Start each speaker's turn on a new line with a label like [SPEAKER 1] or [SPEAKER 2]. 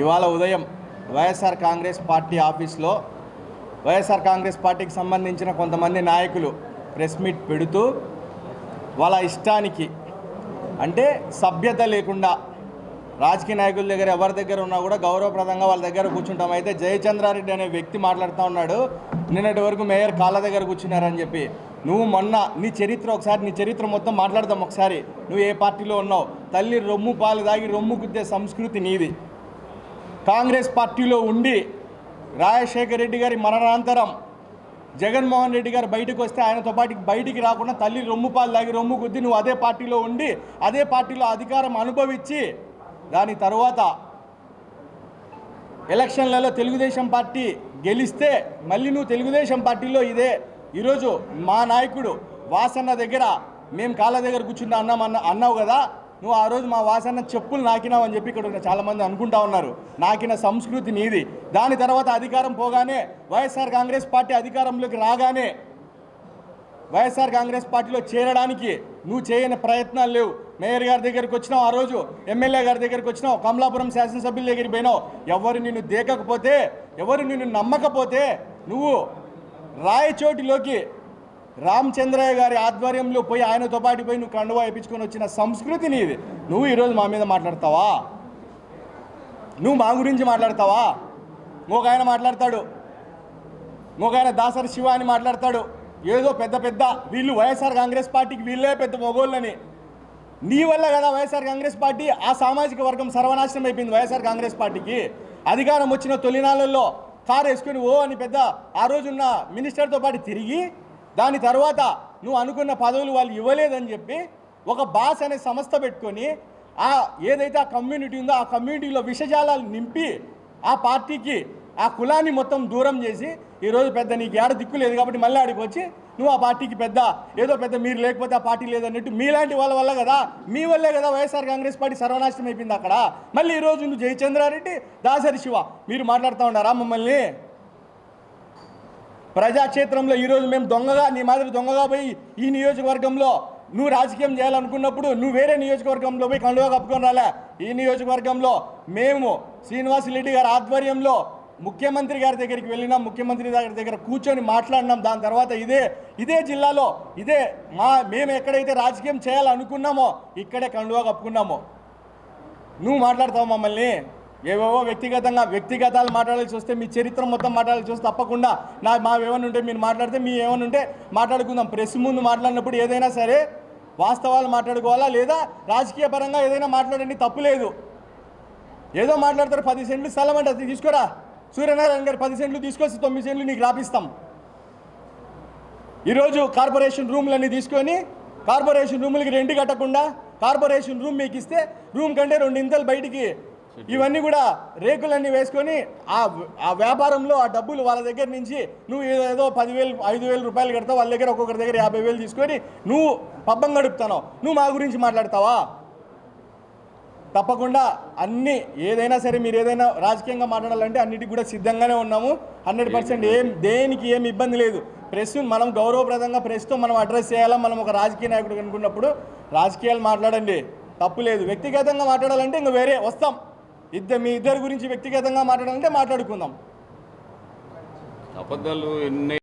[SPEAKER 1] ఇవాళ ఉదయం వైఎస్ఆర్ కాంగ్రెస్ పార్టీ ఆఫీస్లో వైఎస్ఆర్ కాంగ్రెస్ పార్టీకి సంబంధించిన కొంతమంది నాయకులు ప్రెస్ మీట్ పెడుతూ వాళ్ళ ఇష్టానికి అంటే సభ్యత లేకుండా రాజకీయ నాయకుల దగ్గర ఎవరి దగ్గర ఉన్నా కూడా గౌరవప్రదంగా వాళ్ళ దగ్గర కూర్చుంటాం. అయితే జయచంద్రారెడ్డి అనే వ్యక్తి మాట్లాడుతూ ఉన్నాడు. నిన్నటి వరకు మేయర్ కాళ్ళ దగ్గర కూర్చున్నారని చెప్పి. నువ్వు మొన్న నీ చరిత్ర ఒకసారి నీ చరిత్ర మొత్తం మాట్లాడదాం ఒకసారి. నువ్వు ఏ పార్టీలో ఉన్నావు? తల్లి రొమ్ము పాలు దాగి రొమ్ము గుద్దే సంస్కృతి నీది. కాంగ్రెస్ పార్టీలో ఉండి రాజశేఖర రెడ్డి గారి మరణానంతరం జగన్మోహన్ రెడ్డి గారు బయటకు వస్తే ఆయనతో పాటు బయటికి రాకుండా తల్లి రొమ్ము పాలు దాగి రొమ్ము గుద్ది నువ్వు అదే పార్టీలో ఉండి అదే పార్టీలో అధికారం అనుభవించి దాని తర్వాత ఎలక్షన్లలో తెలుగుదేశం పార్టీ గెలిస్తే మళ్ళీ నువ్వు తెలుగుదేశం పార్టీలో ఇదే. ఈరోజు మా నాయకుడు వాసన్న దగ్గర మేము కాళ్ళ దగ్గర కూర్చుంటే అన్నాం అన్న అన్నావు కదా నువ్వు ఆ రోజు మా వాసన్న చెప్పులు నాకినావు అని చెప్పి ఇక్కడ చాలామంది అనుకుంటా ఉన్నారు. నాకిన సంస్కృతి నీది. దాని తర్వాత అధికారం పోగానే వైఎస్ఆర్ కాంగ్రెస్ పార్టీ అధికారంలోకి రాగానే వైఎస్ఆర్ కాంగ్రెస్ పార్టీలో చేరడానికి నువ్వు చేయని ప్రయత్నాలు లేవు. మేయర్ గారి దగ్గరికి వచ్చినావు ఆ రోజు ఎమ్మెల్యే గారి దగ్గరికి వచ్చినావు కమలాపురం శాసనసభ్యుల దగ్గరికి పోయినావు. ఎవరు నిన్ను దేకకపోతే ఎవరు నిన్ను నమ్మకపోతే నువ్వు రాయచోటిలోకి రామచంద్రయ్య గారి ఆధ్వర్యంలో పోయి ఆయనతో పాటు పోయి నువ్వు కండువా వేయించుకొని వచ్చిన సంస్కృతి నీది. నువ్వు ఈరోజు మా మీద మాట్లాడతావా? నువ్వు మా గురించి మాట్లాడతావా? ఒక ఆయన మాట్లాడతాడు. ఒక ఆయన దాసరి శివ అని మాట్లాడతాడు. ఏదో పెద్ద పెద్ద వీళ్ళు వైఎస్ఆర్ కాంగ్రెస్ పార్టీకి వీళ్ళే పెద్ద మొగోళ్ళని. నీ వల్ల కదా వైఎస్ఆర్ కాంగ్రెస్ పార్టీ ఆ సామాజిక వర్గం సర్వనాశనం అయిపోయింది వైఎస్ఆర్ కాంగ్రెస్ పార్టీకి. అధికారం వచ్చిన తొలినాళ్ళల్లో కారు వేసుకొని ఓ అని పెద్ద ఆ రోజున్న మినిస్టర్తో పాటు తిరిగి దాని తర్వాత నువ్వు అనుకున్న పదవులు వాళ్ళు ఇవ్వలేదని చెప్పి ఒక బాస్ అనే సంస్థ పెట్టుకొని ఆ ఏదైతే ఆ కమ్యూనిటీ ఉందో ఆ కమ్యూనిటీలో విషజాలాలు నింపి ఆ పార్టీకి ఆ కులాన్ని మొత్తం దూరం చేసి ఈరోజు పెద్ద నీకు ఏడ దిక్కు లేదు కాబట్టి మళ్ళీ ఆడికి వచ్చి నువ్వు ఆ పార్టీకి పెద్ద ఏదో పెద్ద మీరు లేకపోతే ఆ పార్టీ లేదన్నట్టు మీలాంటి వాళ్ళ వల్ల కదా మీ వల్లే కదా వైఎస్ఆర్ కాంగ్రెస్ పార్టీ సర్వనాశనం అయిపోయింది అక్కడ. మళ్ళీ ఈరోజు నువ్వు జయచంద్రారెడ్డి దాసరి శివ మీరు మాట్లాడుతూ ఉన్నారా మమ్మల్ని? ప్రజాక్షేత్రంలో ఈరోజు మేము దొంగగా నీ మాదిరి దొంగగా పోయి ఈ నియోజకవర్గంలో నువ్వు రాజకీయం చేయాలనుకున్నప్పుడు నువ్వు వేరే నియోజకవర్గంలో పోయి కండువా కప్పుకొని రాలే. ఈ నియోజకవర్గంలో మేము శ్రీనివాస్ రెడ్డి గారి ఆధ్వర్యంలో ముఖ్యమంత్రి గారి దగ్గరికి వెళ్ళినాం ముఖ్యమంత్రి గారి దగ్గర కూర్చొని మాట్లాడినాం. దాని తర్వాత ఇదే ఇదే జిల్లాలో ఇదే మా మేము ఎక్కడైతే రాజకీయం చేయాలనుకున్నామో ఇక్కడే కండువా కప్పుకున్నామో. నువ్వు మాట్లాడతావు మమ్మల్ని? ఏవేవో వ్యక్తిగతంగా వ్యక్తిగతాలు మాట్లాడాల్సి వస్తే మీ చరిత్ర మొత్తం మాట్లాడాల్సి వస్తే తప్పకుండా నా మా ఏమైనా ఉంటే మీరు మాట్లాడితే మీ ఏమైనా ఉంటే మాట్లాడుకుందాం. ప్రెస్ ముందు మాట్లాడినప్పుడు ఏదైనా సరే వాస్తవాలు మాట్లాడుకోవాలా లేదా రాజకీయ పరంగా ఏదైనా మాట్లాడండి తప్పు లేదు. ఏదో మాట్లాడతారు పది సెంట్లు స్థలం అంటే అది తీసుకోరా? సూర్యనారాయణ గారు పది సెంట్లు తీసుకొచ్చి తొమ్మిది సెంట్లు నీకు రాపిస్తాం. ఈరోజు కార్పొరేషన్ రూమ్లన్నీ తీసుకొని కార్పొరేషన్ రూములకి రెంట్ కట్టకుండా కార్పొరేషన్ రూమ్ మీకు ఇస్తే రూమ్ కంటే రెండు ఇంతలు బయటికి ఇవన్నీ కూడా రేకులన్నీ వేసుకొని ఆ ఆ వ్యాపారంలో ఆ డబ్బులు వాళ్ళ దగ్గర నుంచి నువ్వు ఏదో పదివేలు ఐదు వేల రూపాయలు కడతావు వాళ్ళ దగ్గర ఒక్కొక్కరి దగ్గర యాభై వేలు తీసుకొని నువ్వు పబ్బం గడుపుతావు నువ్వు మా గురించి మాట్లాడతావా? తప్పకుండా అన్ని ఏదైనా సరే మీరు ఏదైనా రాజకీయంగా మాట్లాడాలంటే అన్నిటికి కూడా సిద్ధంగానే ఉన్నాము. హండ్రెడ్ పర్సెంట్ ఏం దేనికి ఏం ఇబ్బంది లేదు. ప్రెస్ మనం గౌరవప్రదంగా ప్రెస్తో మనం అడ్రస్ చేయాలా? మనం ఒక రాజకీయ నాయకుడు అనుకున్నప్పుడు రాజకీయాలు మాట్లాడండి. తప్పు లేదు. వ్యక్తిగతంగా మాట్లాడాలంటే ఇంకా వేరే వస్తాం. ఇద్దరు మీ ఇద్దరు గురించి వ్యక్తిగతంగా మాట్లాడాలంటే మాట్లాడుకుందాం.
[SPEAKER 2] అబద్ధాలు ఎన్ని